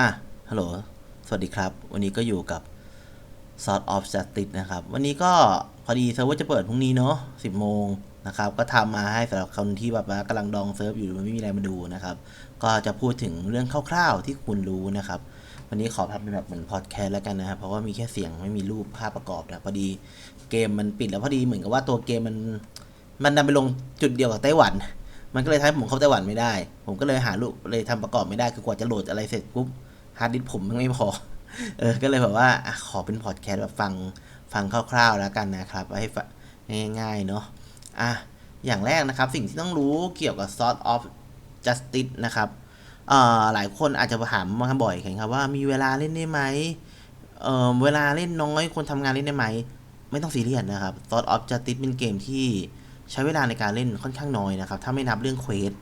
อะ ฮัลโหล สวัสดีครับ วันนี้ก็อยู่กับ Sort of Justice นะครับ วันนี้ก็พอดีเซิร์ฟเวอร์จะเปิดพรุ่งนี้เนาะ10 โมงนะครับ ก็ทำมาให้สำหรับคนที่แบบว่ากำลังดองเซิร์ฟอยู่มันไม่มีอะไรมาดูนะครับ ก็จะพูดถึงเรื่องคร่าวๆที่คุณรู้นะครับ วันนี้ขอทำเป็นแบบเหมือนพอดแคสต์แล้วกันนะครับ เพราะว่ามีแค่เสียงไม่มีรูปภาพประกอบนะพอดีเกมมันปิดแล้วพอดีเหมือนกับว่าตัวเกมมันมันดันไปลงจุดเดียวกับไต้หวันมันก็เลยทำให้ผมเข้าไต้หวันไม่ได้ ผมก็เลยหารูปเลยทำประกอบไม่ได้ คือกว่าจะโหลดอะไรเสร็จปุ๊บ ฮาร์ดดิสผมมันไม่พอ เออ ก็เลยแบบว่าอขอเป็นพอดแคสต์แบบฟังฟังคร่าวๆแล้วกันนะครับ ให้ฟังง่ายๆเนาะ อะ อย่างแรกนะครับ สิ่งที่ต้องรู้เกี่ยวกับ sort of justice นะครับเอ่อหลายคนอาจจะถามมาบ่อยครับว่ามีเวลาเล่นได้ไหมเอ่อเวลาเล่นน้อยคนทำงานเล่นได้ไหม ไม่ต้องซีเรียสนะครับ sort of justice เป็นเกมที่ใช้เวลาในการเล่นค่อนข้างน้อยนะครับ ถ้าไม่นับเรื่องเควส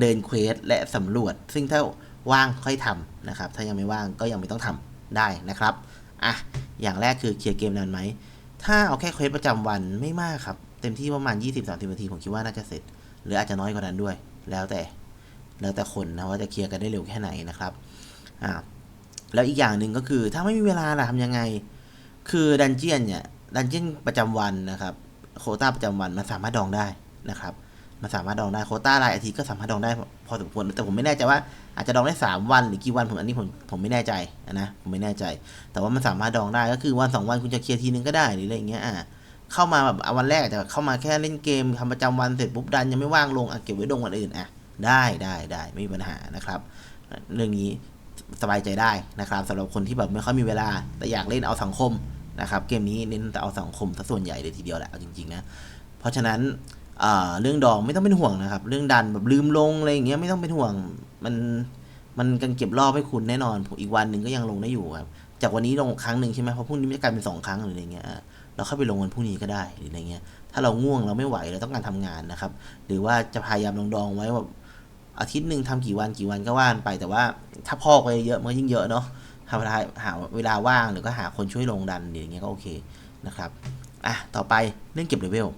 เดินเควสและสำรวจ ซึ่งถ้า ว่างค่อยทำนะครับ ถ้ายังไม่ว่างก็ยังไม่ต้องทำได้นะครับอะอย่างแรกคือเคลียร์เกมนานไหม ถ้าเอาแค่เควสประจำวันไม่มากครับ เต็มที่ประมาณ 20-30นาทีผมคิดว่าน่าจะเสร็จ หรืออาจจะน้อยกว่านั้นด้วย แล้วแต่แล้วแต่คนนะว่าจะเคลียร์กันได้เร็วแค่ไหนนะครับอ่าแล้วอีกอย่างหนึ่งก็คือถ้าไม่มีเวลาล่ะทำยังไง คือดันเจียนเนี่ยดันเจียนประจำวันนะครับ โคต้าประจำวันมันสามารถดองได้นะครับ มันสามารถดองได้โคต้ารายอาทิตย์ก็สามารถดองได้พอสมควรแต่ผมไม่แน่ใจว่าอาจจะดองได้ 3 วันหรือกี่วันผมอันนี้ผมผมไม่แน่ใจนะผมไม่แน่ใจ แต่ว่ามันสามารถดองได้ก็คือวันสองวันคุณจะเคลียร์ทีนึงก็ได้หรืออะไรเงี้ยอ่าเข้ามาแบบวันแรกอาจจะเข้ามาแค่เล่นเกมทำประจำวันเสร็จปุ๊บดันยังไม่ว่างลงอะเก็บไว้ดองวันอื่นอะได้ได้ได้ไม่มีปัญหานะครับ เรื่องนี้สบายใจได้นะครับสำหรับคนที่แบบไม่ค่อยมีเวลา แต่อยากเล่นเอาสังคมนะครับเกมนี้เน้นแต่เอาสังคมซะส่วนใหญ่เลยทีเดียวแหละเอาจริงๆนะเพราะฉะนั้น เรื่องดองไม่ต้องเป็นห่วงนะครับ เรื่องดันแบบลืมลงอะไรอย่างเงี้ยไม่ต้องเป็นห่วง มันมันกันเก็บรอบให้คุณแน่นอนผมอีกวันหนึ่งก็ยังลงได้อยู่ครับ จากวันนี้ลงครั้งหนึ่งใช่ไหมเพราะพรุ่งนี้มันจะกลายเป็นสองครั้งหรืออะไรเงี้ยเราเข้าไปลงวันพรุ่งนี้ก็ได้หรืออะไรเงี้ยถ้าเราง่วงเราไม่ไหวเราต้องการทำงานนะครับ หรือว่าจะพยายามลองดองไว้แบบอาทิตย์หนึ่งทำกี่วันกี่วันก็ว่านไป แต่ว่าถ้าพอกไปเยอะมันยิ่งเยอะเนาะหาเวลาหาเวลาว่างหรือก็หาคนช่วยลงดันหรืออย่างเงี้ยก็โอเคนะครับอะต่อไปเรื่องเก็บเลเวล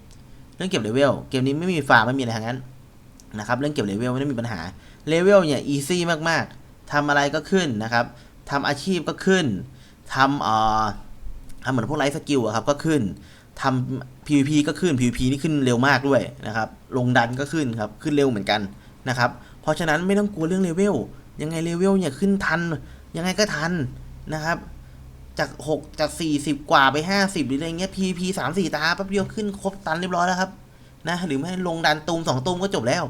เรื่องเก็บเลเวลเกมนี้ไม่มีฟาร์มไม่มีอะไรทั้งนั้นนะครับเรื่องเก็บเลเวลไม่ได้มีปัญหาเลเวลเนี่ยอีซี่มากๆทำอะไรก็ขึ้นนะครับทำอาชีพก็ขึ้นทำเอ่อทำเหมือนพวกไลฟ์สกิลอะครับก็ขึ้นทำ PVP ก็ขึ้น PVP นี่ขึ้นเร็วมากด้วยนะครับลงดันก็ขึ้นครับขึ้นเร็วเหมือนกันนะครับเพราะฉะนั้นไม่ต้องกลัวเรื่องเลเวลยังไงเลเวลเนี่ยขึ้นทันยังไงก็ทันนะครับ จาก6จาก40กว่าไป50หรืออะไรเงี้ย PVP 3 4ตาแป๊บเดียวขึ้นครบตันเรียบร้อยแล้วครับ นะ หรือไม่ลงดันตูม2ตูมก็จบแล้ว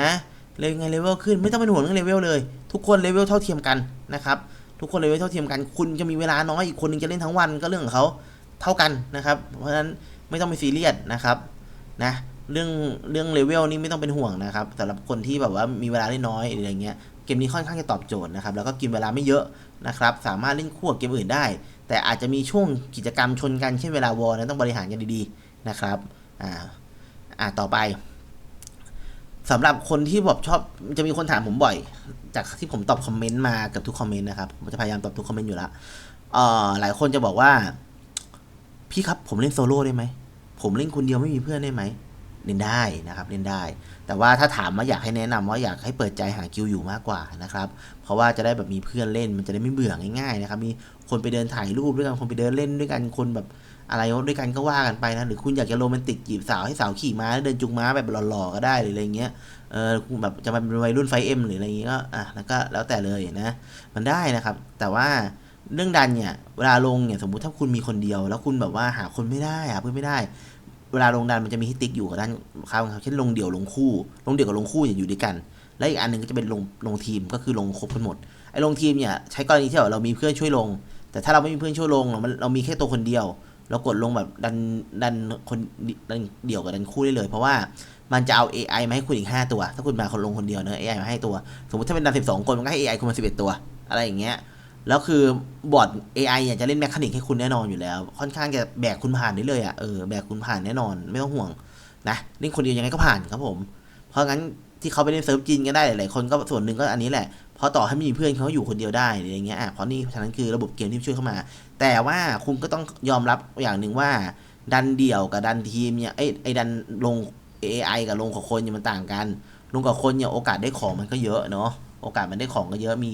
นะเลยไงเลเวลขึ้นไม่ต้องเป็นห่วงเรื่องเลเวลเลย ทุกคนเลเวลเท่าเทียมกันนะครับทุกคนเลเวลเท่าเทียมกัน คุณจะมีเวลาน้อยอีกคนนึงจะเล่นทั้งวันก็เรื่องของเขาเท่ากันนะครับ เพราะฉะนั้นไม่ต้องไปซีเรียสนะครับนะเรื่องเรื่องเลเวลนี่ไม่ต้องเป็นห่วงนะครับสำหรับคนที่แบบว่ามีเวลาได้น้อยหรืออะไรเงี้ย มนี้ค่อนข้างจะตอบโจทย์นะครับ แล้วก็กินเวลาไม่เยอะนะครับ สามารถเล่นคู่กับเกมอื่นได้ แต่อาจจะมีช่วงกิจกรรมชนกันเช่นเวลาวอลนะต้องบริหารกันดีๆนะครับอ่าอ่าต่อไปสำหรับคนที่แบบชอบจะมีคนถามผมบ่อย จากที่ผมตอบคอมเมนต์มากับทุกคอมเมนต์นะครับผมจะพยายามตอบทุกคอมเมนต์อยู่ล้วเอ่อหลายคนจะบอกว่า พี่ครับผมเล่นโซโล่ได้ไหมผมเล่นคนเดียวไม่มีเพื่อนได้ไหม เล่นได้นะครับเล่นได้ แต่ว่าถ้าถามมาอยากให้แนะนำว่าอยากให้เปิดใจหาคิวอยู่มากกว่านะครับ เพราะว่าจะได้แบบมีเพื่อนเล่นมันจะได้ไม่เบื่อง่ายๆนะครับมีคนไปเดินถ่ายรูปด้วยกันคนไปเดินเล่นด้วยกันคนแบบอะไรด้วยกันก็ว่ากันไปนะหรือคุณอยากจะโรแมนติกจีบสาวให้สาวขี่ม้าเดินจุงม้าแบบหล่อๆก็ได้หรืออะไรเงี้ยเออแบบจะมาเป็นวัยรุ่นไฟเอ็มหรืออะไรเงี้ยก็อะแล้วก็แล้วแต่เลยนะมันได้นะครับ แต่ว่าเรื่องดันเนี่ยเวลาลงเนี่ยสมมุติถ้าคุณมีคนเดียว แล้วคุณแบบว่าหาคนไม่ได้หาเพื่อนไม่ได้ เวลาลงดันมันจะมีให้ติ๊กอยู่กับด้านข้างครับเช่นลงเดี่ยวลงคู่ ลงเดี่ยวกับลงคู่อย่าอยู่ด้วยกัน และอีกอันหนึ่งก็จะเป็นลงลงทีมก็คือลงครบกันหมดไอ้ลงทีมเนี่ยใช้กรณีที่แบบเรามีเพื่อนช่วยลง แต่ถ้าเราไม่มีเพื่อนช่วยลงเราเรามีแค่ตัวคนเดียว เรากดลงแบบดันดันคนดันเดี่ยวกับดันคู่ได้เลย เพราะว่ามันจะเอา AI มาให้คุณอีก 5 ตัว ถ้าคุณมาคนลงคนเดียวเนอะ AI มาให้ตัว สมมติถ้าเป็นดัน12 คนมันก็ให้ AI คุณมา11 ตัว อะไรอย่างเงี้ย แล้วคือบอร์ด AI เนี่ยจะเล่นแมคานิกให้คุณแน่นอนอยู่แล้ว ค่อนข้างจะแบกคุณผ่านได้เลยอะเออแบกคุณผ่านแน่นอนไม่ต้องห่วงนะเล่นคนเดียวยังไงก็ผ่านครับผม เพราะงั้นที่เขาไปเล่นเซิร์ฟจีนกันได้หลายคนก็ส่วนหนึ่งก็อันนี้แหละเพราะต่อให้ไม่มีเพื่อนเขาอยู่คนเดียวได้อะไรเงี้ยอะเพราะนี่ฉะนั้นคือระบบเกมที่ช่วยเข้ามา แต่ว่าคุณก็ต้องยอมรับอย่างหนึ่งว่า ดันเดี่ยวกับดันทีมเนี่ยไอ้ไอ้ดันลง AI กับลงกับคนเนี่ยมันต่างกัน ลงกับคนเนี่ยโอกาสได้ของมันก็เยอะเนาะโอกาสมันได้ของก็เยอะมี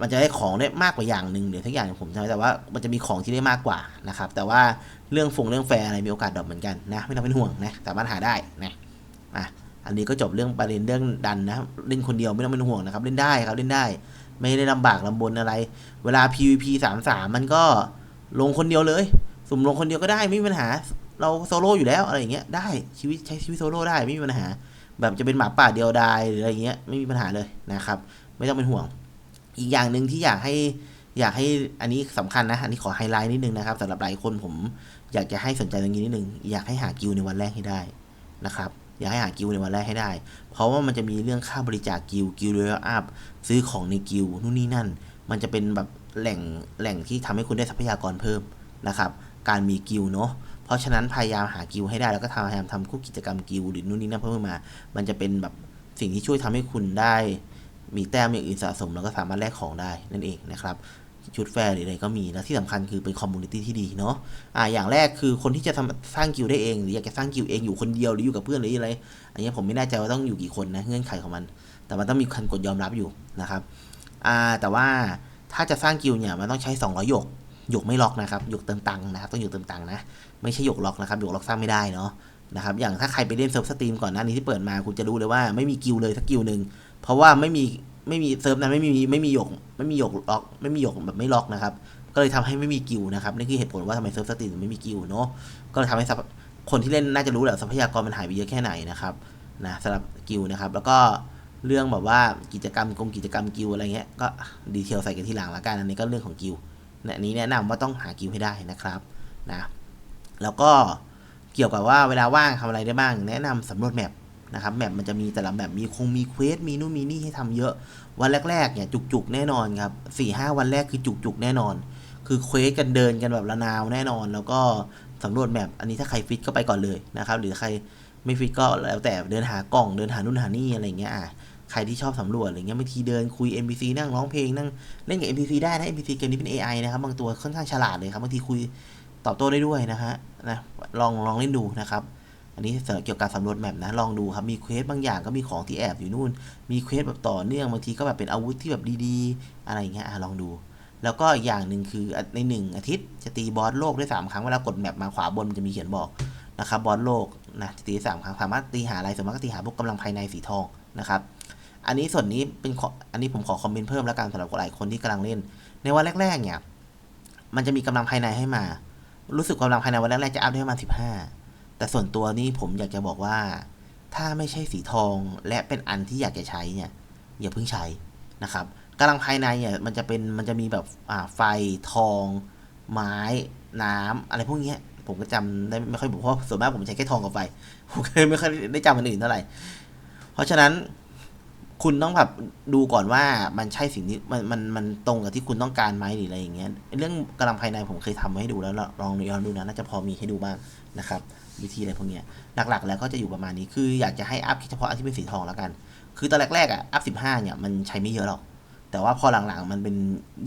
มันจะได้ของได้มากกว่าอย่างหนึ่งเดี๋ยวทักอย่างผมจำไม่ได้แต่ว่ามันจะมีของที่ได้มากกว่านะครับ แต่ว่าเรื่องฟงเรื่องแฟร์อะไรมีโอกาสดรอปเหมือนกันนะ ไม่ต้องเป็นห่วงนะสามารถหาได้นะอะอันนี้ก็จบเรื่องประเด็นเรื่องดันนะเล่นคนเดียวไม่ต้องเป็นห่วงนะครับ เล่นได้ครับเล่นได้ ไม่ได้ลำบากลำบนอะไร เวลา PVP สามสามมันก็ลงคนเดียวเลย สุ่มลงคนเดียวก็ได้ไม่มีปัญหา เราโซโล่อยู่แล้วอะไรอย่างเงี้ยได้ชีวิตใช้ชีวิตโซโล่ได้ไม่มีปัญหา แบบจะเป็นหมาป่าเดียวดายหรืออะไรเงี้ยไม่มีปัญหาเลยนะครับ ไม่ต้องเป็นห่วง อีกอย่างหนึ่งที่อยากให้อยากให้อันนี้สำคัญนะ อันนี้ขอไฮไลท์นิดนึงนะครับสำหรับหลายคนผมอยากจะให้สนใจตรงนี้นิดนึง อยากให้หากิลในวันแรกให้ได้นะครับอยากให้หากิลในวันแรกให้ได้ เพราะว่ามันจะมีเรื่องค่าบริจาคกิลกิลเลเวลอัพซื้อของในกิลนู่นนี่นั่น มันจะเป็นแบบแหล่งแหล่งที่ทำให้คุณได้ทรัพยากรเพิ่มนะครับ การมีกิลเนาะเพราะฉะนั้นพยายามหากิลให้ได้แล้วก็พยายามทำคู่กิจกรรมกิลหรือนู่นนี่นั่นเพิ่มมา มันจะเป็นแบบสิ่งที่ช่วยทำให้คุณได้ มีแต้มอย่างอื่นสะสมแล้วก็สามารถแลกของได้นั่นเองนะครับชุดแฟร์หรืออะไรก็มีแล้วที่สำคัญคือเป็นคอมมูนิตี้ที่ดีเนาะอ่าอย่างแรกคือคนที่จะทำสร้างกิลได้เอง หรืออยากจะสร้างกิลเองอยู่คนเดียวหรืออยู่กับเพื่อนหรืออะไร อันนี้ผมไม่แน่ใจว่าต้องอยู่กี่คนนะเงื่อนไขของมัน แต่มันต้องมีคันกดยอมรับอยู่นะครับอ่าแต่ว่าถ้าจะสร้างกิลเนี่ยมันต้องใช้ 200หยกหยกไม่ล็อกนะครับหยกเติมตังค์นะครับต้องหยกเติมตังค์นะไม่ใช่หยกล็อกนะครับหยกล็อกสร้างไม่ได้เนาะ นะครับอย่างถ้าใครไปเล่นเซิร์ฟสตรีมก่อนหน้านี้ที่เปิดมาคุณจะรู้เลยว่าไม่มีกิลเลยสักกิลหนึ่งเพราะว่าไม่มีไม่มีเซิร์ฟนั้นไม่มีไม่มีหยกไม่มีหยกล็อก ไม่มีหยกแบบไม่ล็อกนะครับก็เลยทำให้ไม่มีกิลนะครับนี่คือเหตุผลว่าทำไมเซิร์ฟสตรีมไม่มีกิลเนาะก็เลยทำให้คนที่เล่นน่าจะรู้แหละทรัพยากรมันหายไปเยอะแค่ไหนนะครับนะสำหรับกิลนะครับแล้วก็เรื่องแบบว่ากิจกรรมกรมกิจกรรมกิลด์อะไรเงี้ยก็ดีเทลใส่กันทีหลังละกันอันนี้ก็เรื่องของกิลด์เนี่ยอันนี้แนะนำว่าต้องหากิลด์ให้ได้นะครับนะแล้วก็ เกี่ยวกับว่าเวลาว่างทำอะไรได้บ้าง แนะนำสำรวจแมปนะครับแมปมันจะมีแต่ละแมปมีคงมีเควสมีนู่นมีนี่ให้ทำเยอะ วันแรกๆเนี่ยจุกๆแน่นอนครับสี่ห้าวันแรกคือจุกๆแน่นอน คือเควสกันเดินกันแบบระนาวแน่นอน แล้วก็สำรวจแมปอันนี้ถ้าใครฟิตก็ไปก่อนเลยนะครับ หรือใครไม่ฟิตก็แล้วแต่เดินหากล่องเดินหานู่นหานี่อะไรเงี้ยอะใครที่ชอบสำรวจอะไรเงี้ยบางทีเดินคุย NPC นั่งร้องเพลงนั่งเล่นกับ NPC ได้นะ NPC เกมนี้เป็น AI นะครับบางตัวค่อนข้างฉลาดเลยครับบางทีคุย ตอบโต้ได้ด้วยนะฮะนะลองลองเล่นดูนะครับอันนี้เกี่ยวกับสำรวจแมปนะลองดูครับมีเควสบางอย่างก็มีของที่แอบอยู่นู่น มีเควสแบบต่อเนื่องบางทีก็แบบเป็นอาวุธที่แบบดีๆ อะไรเงี้ยลองดู แล้วก็อีกอย่างหนึ่งคือในหนึ่งอาทิตย์จะตีบอสโลกได้สามครั้งเวลากดแมปมาขวาบนมันจะมีเขียนบอกนะครับบอสโลกนะตีสามครั้งสามารถตีหาอะไรสามารถตีหาพวกกำลังภายในสีทองนะครับอันนี้ส่วนนี้เป็นออันนี้ผมขอคอมเมนต์เพิ่มแล้วกันสำหรับหลายคนที่กำลังเล่น ในวันแรกๆเนี่ยมันจะมีกำลังภายในให้มา รู้สึกกำลังภายในวันแรกๆจะอัพได้ประมาณสิบห้าแต่ส่วนตัวนี่ผมอยากจะบอกว่า ถ้าไม่ใช่สีทองและเป็นอันที่อยากจะใช้เนี่ย อย่าเพิ่งใช้นะครับกำลังภายในเนี่ยมันจะเป็นมันจะมีแบบอ่าไฟทอง ไม้น้ำอะไรพวกเนี้ยผมก็จำได้ไม่ค่อยบอกเพราะส่วนมากผมใช้แค่ทองกับไฟผมก็เลยไม่ค่อยได้จำอันอื่นเท่าไหร่ เพราะฉะนั้น คุณต้องแบบดูก่อนว่ามันใช่สิ่งที่มันมันมันตรงกับที่คุณต้องการไหมหรืออะไรอย่างเงี้ยเรื่องกำลังภายในผมเคยทำให้ดูแล้วลองย้อนดูนะน่าจะพอมีให้ดูบ้างนะครับ วิธีอะไรพวกเนี้ยหลักๆ แล้วก็จะอยู่ประมาณนี้คืออยากจะให้อัพเฉพาะอันที่เป็นสีทองแล้วกัน คือตอนแรกๆอะอัพสิบห้าเนี่ยมันใช้ไม่เยอะหรอก แต่ว่าพอหลังๆมันเป็น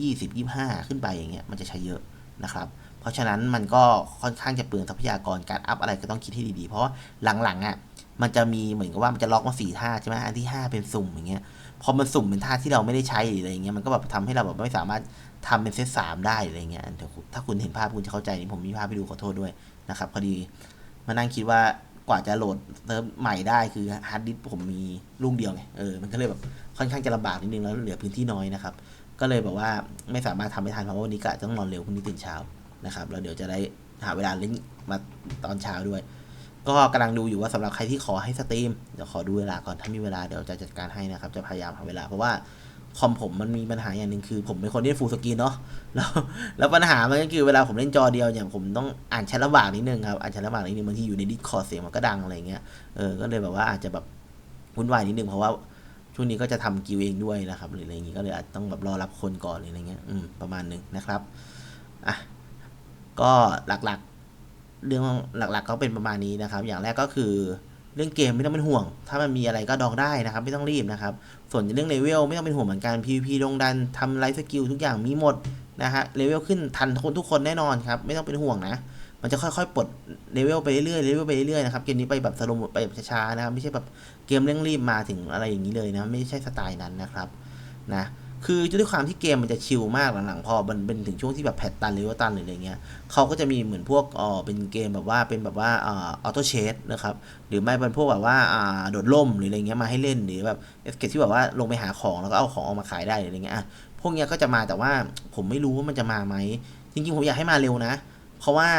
ยี่สิบยี่ห้าขึ้นไปอย่างเงี้ยมันจะใช้เยอะนะครับเพราะฉะนั้นมันก็ค่อนข้างจะเปลืองทรัพยากรการอัพอะไรก็ต้องคิดให้ดีๆ เพราะหลังๆอะ มันจะมีเหมือนกับว่ามันจะล็อกมาสี่ท่าใช่ไหมอันที่ห้าเป็นสุ่มอย่างเงี้ยพอมันสุ่มเป็นท่าที่เราไม่ได้ใช้หรืออะไรเงี้ยมันก็แบบทำให้เราแบบไม่สามารถทำเป็นเซตสามได้อะไรเงี้ยถ้าคุณเห็นภาพคุณจะเข้าใจนี่ผมมีภาพให้ดูขอโทษด้วยนะครับพอดีมานั่งคิดว่ากว่าจะโหลดเซิร์ฟใหม่ได้คือฮาร์ดดิสก์ผมมีลูกเดียวไงเออมันก็เลยแบบค่อนข้างจะลำบากนิดนึงแล้วเหลือพื้นที่น้อยนะครับ ก็เลยแบบว่าไม่สามารถทำให้ทันเพราะว่าวันนี้กะต้องนอนเร็วพรุ่งนี้ตื่นเช้านะครับแล้วเดี๋ยวจะได้หาเวลาเล่นมาตอนเช้าด้วย ก็กำลังดูอยู่ว่าสำหรับใครที่ขอให้สตรีมเดี๋ยวขอดูเวลาก่อนถ้ามีเวลาเดี๋ยวจะจัดการให้นะครับ จะพยายามหาเวลาเพราะว่าคอมผมมันมีปัญหาอย่างหนึ่งคือ ผมเป็นคนเล่ฟูลสกรีนเนาะแล้วแล้วปัญหามันก็คือเวลาผมเล่นจอเดียวเนี่ยผมต้องอ่านแชทลำบากนิดนึงครับอ่านแชทลำบากนิดนึงบางทีอยู่ในดิสคอร์เสียงมันก็ดังอะไรเงี้ยเออก็เลยแบบว่าอาจจะแบบวุ่นวายนิดนึงเพราะว่าช่วงนี้ก็จะทำกิวเองด้วยนะครับหรืออะไรอย่างงี้ก็เลยอาจต้องแบบรอรับคนก่อนหรืออะไรเงี้ยอืมประมาณนึงนะครับอะก็หลักๆ เรื่องหลักๆก็เป็นประมาณนี้นะครับ อย่างแรกก็คือเรื่องเกมไม่ต้องเป็นห่วง ถ้ามันมีอะไรก็ดองได้นะครับ ไม่ต้องรีบนะครับ ส่วนเรื่องเลเวลไม่ต้องเป็นห่วงเหมือนกัน PVP ลงดันทำไลฟ์สกิลทุกอย่างมีหมดนะฮะ เลเวลขึ้นทันคนทุกคนแน่นอนครับ ไม่ต้องเป็นห่วงนะ มันจะค่อยๆ ปลดเลเวลไปเรื่อยๆ เลเวลไปเรื่อยๆ นะครับ เกมนี้ไปแบบสโลว์ไปแบบช้าๆ นะครับ ไม่ใช่แบบเกมเร่งรีบมาถึงอะไรอย่างนี้เลยนะ ไม่ใช่สไตล์นั้นนะครับ นะ คือด้วยความที่เกมมันจะชิลมากหลังๆ พอมันเป็นถึงช่วงที่แบบแพตตันหรือว่าตันหรืออะไรเงี้ยเขาก็จะมีเหมือนพวกเออเป็นเกมแบบว่าเป็นแบบว่าเออโต้เชสนะครับหรือไม่เป็นพวกแบบว่าอ่าโดดล่มหรืออะไรเงี้ยมาให้เล่นหรือแบบเอสเกที่แบบว่าลงไปหาของแล้วก็เอาของออกมาขายได้หรืออะไรเงี้ยอะพวกเนี้ยก็จะมาแต่ว่าผมไม่รู้ว่ามันจะมาไหมจริงๆผมอยากให้มาเร็วนะ เพราะว่า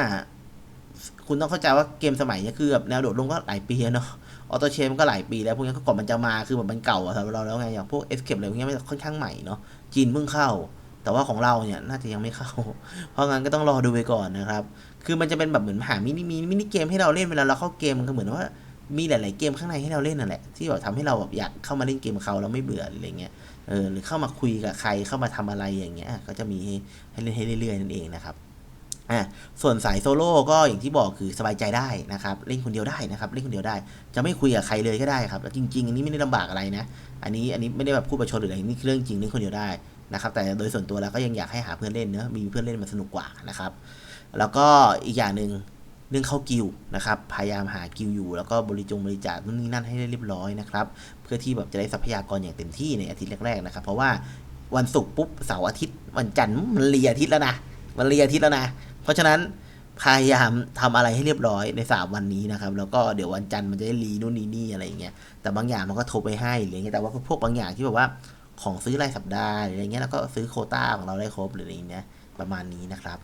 คุณต้องเข้าใจว่าเกมสมัยนี้คือแบบแนวโดดลงก็หลายปีแล้วเนาะ ออโต้เชมันก็หลายปีแล้วพวกนี้ก็ก่อนมันจะมาคือแบบมันเก่าสำหรับเราแล้วไงอย่างพวกเอสเคปอะไรพวกนี้มันค่อนข้างใหม่เนาะจีนเพิ่งเข้า แต่ว่าของเราเนี่ยน่าจะยังไม่เข้า เพราะงั้นก็ต้องรอดูไปก่อนนะครับ คือมันจะเป็นแบบเหมือนหามินิมินิมินิเกมให้เราเล่นเวลาเราเข้าเกมมันก็เหมือนว่ามีหลาย ๆ เกมข้างในให้เราเล่นนั่นแหละที่แบบทำให้เราแบบอยากเข้ามาเล่นเกมเขาแล้วไม่เบื่ออะไรเงี้ยเออหรือเข้ามาคุยกับใครเข้ามาทำอะไรอย่างเงี้ยก็จะมีให้ให้เล่นให้เรื่อย ๆ นั่นเองนะครับ อะส่วนสายโซโล่ก็อย่างที่บอกคือสบายใจได้นะครับเล่นคนเดียวได้นะครับเล่นคนเดียวได้ จะไม่คุยกับใครเลยก็ได้ครับแล้วจริงๆอันนี้ไม่ได้ลำบากอะไรนะ อันนี้อันนี้ไม่ได้แบบพูดประชดหรืออะไรนี่เรื่องจริงเล่นคนเดียวได้นะครับแต่โดยส่วนตัวแล้วก็ยังอยากให้หาเพื่อนเล่นเนอะมีเพื่อนเล่นมันสนุกกว่านะครับ แล้วก็อีกอย่างหนึ่งเรื่องเข้ากิลด์นะครับพยายามหากิลด์อยู่ แล้วก็บริจงบริจาคนู่นนี่นั่นให้ได้เรียบร้อยนะครับเพื่อที่แบบจะได้ทรัพยากรอย่างเต็มที่ในอาทิตย์แรกๆนะครับ เพราะว่าวันศุกร์ปุ๊บเสาร์อาทิตย์วันจันทร์มันเรียอาทิตย์แล้วนะมันเรียอาทิตย์แล้วนะ เพราะฉะนั้นพยายามทำอะไรให้เรียบร้อยในสามวันนี้นะครับ แล้วก็เดี๋ยววันจันทร์มันจะได้รีนู่นนี่นี่อะไรอย่างเงี้ยแต่บางอย่างมันก็ทบไปให้หรือไรเงี้ยแต่ว่าพวกบางอย่างที่แบบว่าของซื้อรายสัปดาห์หรืออะไรเงี้ยแล้วก็ซื้อโคต้าของเราได้ครบหรืออะไรเงี้ยประมาณนี้นะครับ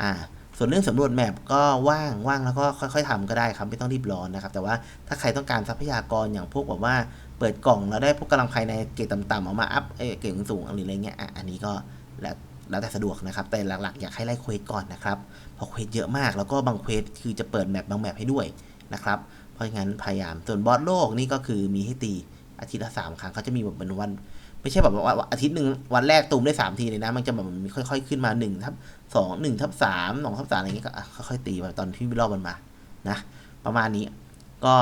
อ่าส่วนเรื่องสำรวจแมปก็ว่างว่างแล้วก็ค่อยๆทำก็ได้ครับไม่ต้องรีบร้อนนะครับ แต่ว่าถ้าใครต้องการทรัพยากรอย่างพวกแบบว่าเปิดกล่องแล้วได้พวกกำลังภายในเกรดต่ำๆเอามาอัพเอ้ยเกรดสูงๆหรืออะไรเงี้ยอะอันนี้ก็แล้ว แล้วแต่สะดวกนะครับ แต่หลักๆ อยากให้ไล่เควสก่อนนะครับเพราะเควสเยอะมากแล้วก็บางเควสคือจะเปิดแมปบางแมปให้ด้วยนะครับ เพราะงั้นพยายามส่วนบอสโลกนี่ก็คือมีให้ตีอาทิตย์ละสามครั้งเขาจะมีแบบเป็นวัน ไม่ใช่แบบว่าอาทิตย์หนึ่งวันแรกตูมได้สามทีเลยนะ มันจะแบบมันมีค่อยๆขึ้นมาหนึ่งทับสองหนึ่งทับสามสองทับสามอะไรอย่างเงี้ยก็ค่อยๆตีไปตอนที่รอบมันมานะประมาณนี้ก็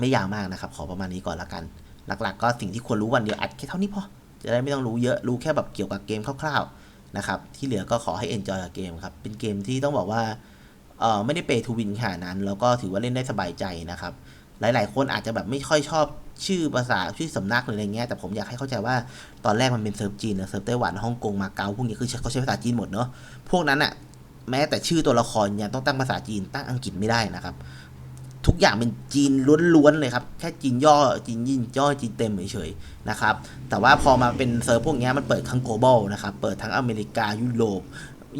ไม่ยาวมากนะครับ ขอประมาณนี้ก่อนละกัน หลัก ๆ ก็สิ่งที่ควรรู้วันเดียวอัดแค่เท่านี้พอจะได้ไม่ต้องรู้เยอะรู้แค่แบบเกี่ยวกับเกมคร่าวๆ นะครับ ที่เหลือก็ขอให้ enjoy กับเกมครับ เป็นเกมที่ต้องบอกว่าเออไม่ได้เปย์ทูวินขนาดนั้น แล้วก็ถือว่าเล่นได้สบายใจนะครับ หลาย ๆ คนอาจจะแบบไม่ค่อยชอบชื่อภาษาชื่อสำนักหรืออะไรเงี้ยแต่ผมอยากให้เข้าใจว่าตอนแรกมันเป็นเซิร์ฟจีนเซิร์ฟไต้หวันฮ่องกงมาเก๊าพวกนี้คือเขาใช้ภาษาจีนหมดเนาะพวกนั้นอะแม้แต่ชื่อตัวละครยังต้องตั้งภาษาจีนตั้งอังกฤษไม่ได้นะครับ ทุกอย่างเป็นจีนล้วนๆเลยครับ แค่จีนย่อจีนยินย่อจีนเต็มเฉยๆนะครับ แต่ว่าพอมาเป็นเซิร์ฟพวกนี้มันเปิดทั้ง global นะครับ เปิดทั้งอเมริกายุโรป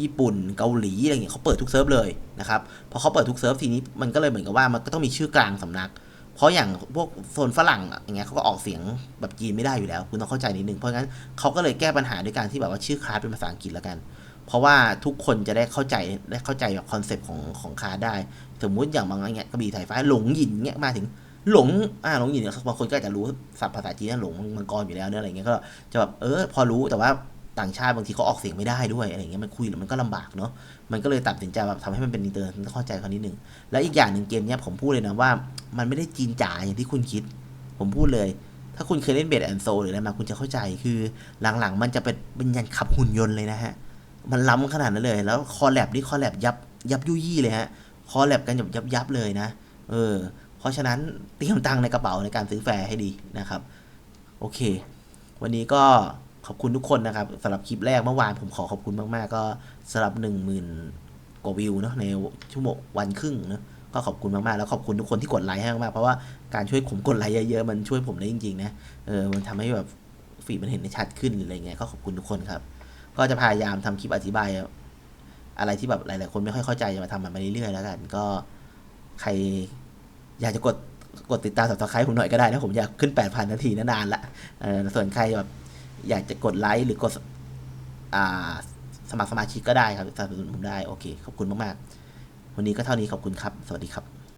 ญี่ปุ่นเกาหลีอะไรอย่างเงี้ยเขาเปิดทุกเซิร์ฟเลยนะครับพอเขาเปิดทุกเซิร์ฟทีนี้มันก็เลยเหมือนกับว่ามันก็ต้องมีชื่อกลางสำนัก เพราะอย่างพวกโซนฝรั่งอย่างเงี้ยเขาก็ออกเสียงแบบจีนไม่ได้อยู่แล้ว คุณต้องเข้าใจนิดนึงเพราะงั้นเขาก็เลยแก้ปัญหาด้วยการที่แบบว่าชื่อคลาสเป็นภาษาอังกฤษแล้วกัน เพราะว่าทุกคนจะได้เข้าใจได้เข้าใจแบบคอนเซปต์ของของคาได้ สมมุติอย่างบางอย่างเงี้ยกระบี่ไถฟ้าหลงหยินเงี้ยมาถึงหลงอ่าหลงหยินเนี่ยบางคนก็อาจจะรู้ศัพท์ภาษาจีนนะหลงมังกรอยู่แล้วเนี่ยอะไรเงี้ยก็จะแบบเออพอรู้แต่ว่าต่างชาติบางทีเขาออกเสียงไม่ได้ด้วยอะไรเงี้ยมันคุยแล้วมันก็ลำบากเนาะมันก็เลยตัดสินใจแบบทำให้มันเป็นอินเตอร์เข้าใจเขานิดนึงแล้วอีกอย่างหนึ่งเกมเนี้ยผมพูดเลยนะว่า มันไม่ได้จีนจ๋าอย่างที่คุณคิด ผมพูดเลย ถ้าคุณเคยเล่นเบดแอนโซหรืออะไรมาคุณจะเข้าใจคือหลังๆ มันจะเป็นเป็นยันขับหุ่นยนต์เลยนะฮะ มันล้ำขนาดนั้นเลย แล้วคอแลบนี่คอแลบยับยับยุยี่เลยฮะคอแลบกันยับยับยับเลยนะ เออ เพราะฉะนั้นเตรียมตังในกระเป๋าในการซื้อแฟร์ให้ดีนะครับ โอเค วันนี้ก็ขอบคุณทุกคนนะครับสำหรับคลิปแรกเมื่อวานผมขอขอบคุณมากๆ ก็สำหรับหนึ่งหมื่นกว่าวิวเนาะในชั่วโมงวันครึ่งเนาะก็ขอบคุณมากๆ แล้วขอบคุณทุกคนที่กดไลค์ให้มากๆ เพราะว่าการช่วยผมกดไลค์เยอะๆ มันช่วยผมได้จริงๆนะ เออ มันทำให้แบบฟีดมันเห็นได้ชัดขึ้นหรืออะไรเงี้ย ก็ขอบคุณทุกคนครับ ก็จะพยายามทำคลิปอธิบาย อะไรที่แบบหลาย ๆ คนไม่ค่อยเข้าใจจะมาทำมันไปเรื่อย ๆ แล้วกัน ก็ใครอยากจะกดกดติดตามสับสไครต์ผมหน่อยก็ได้นะผมอยากขึ้น 8,000 นาทีนะนานละส่วนใครแบบอยากจะกดไลค์หรือกดอ่าสมัครสมาชิกก็ได้ครับสนับสนุนผมได้ โอเค ขอบคุณมาก ๆ วันนี้ก็เท่านี้ขอบคุณครับ สวัสดีครับ